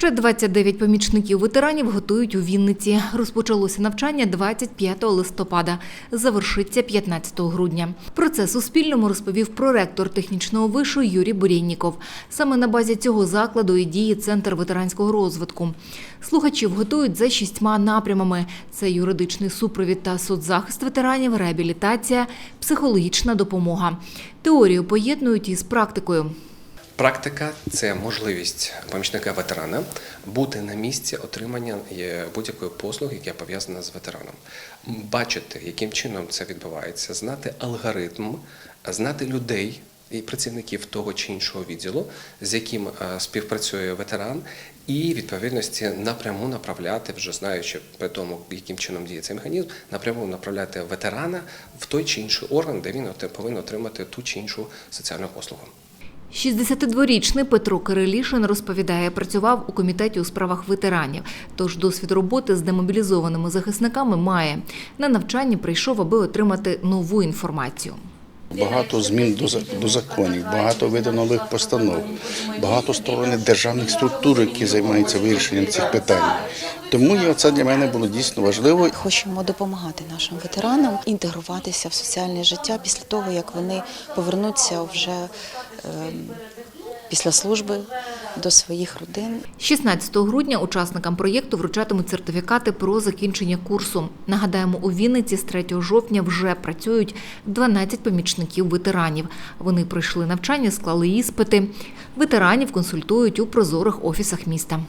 Ще 29 помічників ветеранів готують у Вінниці. Розпочалося навчання 25 листопада. Завершиться 15 грудня. Про це Суспільному розповів проректор технічного вишу Юрій Бурєнніков. Саме на базі цього закладу і діє Центр ветеранського розвитку. Слухачів готують за шістьма напрямами: це юридичний супровід та соцзахист ветеранів, реабілітація, психологічна допомога. Теорію поєднують із практикою. Практика це можливість помічника ветерана бути на місці отримання е, будь-якої послуги, яка пов'язана з ветераном, бачити, яким чином це відбувається, знати алгоритм, знати людей і працівників того чи іншого відділу, з яким е, співпрацює ветеран, і відповідності напряму направляти, вже знаючи при тому, яким чином діє цей механізм, напряму направляти ветерана в той чи інший орган, де він повинен отримати ту чи іншу соціальну послугу. 62-річний Петро Кирилішин розповідає, працював у комітеті у справах ветеранів, тож досвід роботи з демобілізованими захисниками має. На навчанні прийшов, аби отримати нову інформацію. Багато змін до, до законів, багато видано нових постанов, багато сторони державних структур, які займаються вирішенням цих питань. Тому це для мене було дійсно важливо. Хочемо допомагати нашим ветеранам інтегруватися в соціальне життя після того, як вони повернуться вже ем, після служби до своїх родин. 16 грудня учасникам проєкту вручатимуть сертифікати про закінчення курсу. Нагадаємо, у Вінниці з 3 жовтня вже працюють 12 помічників ветеранів. Вони пройшли навчання, склали іспити. Ветеранів консультують у прозорих офісах міста.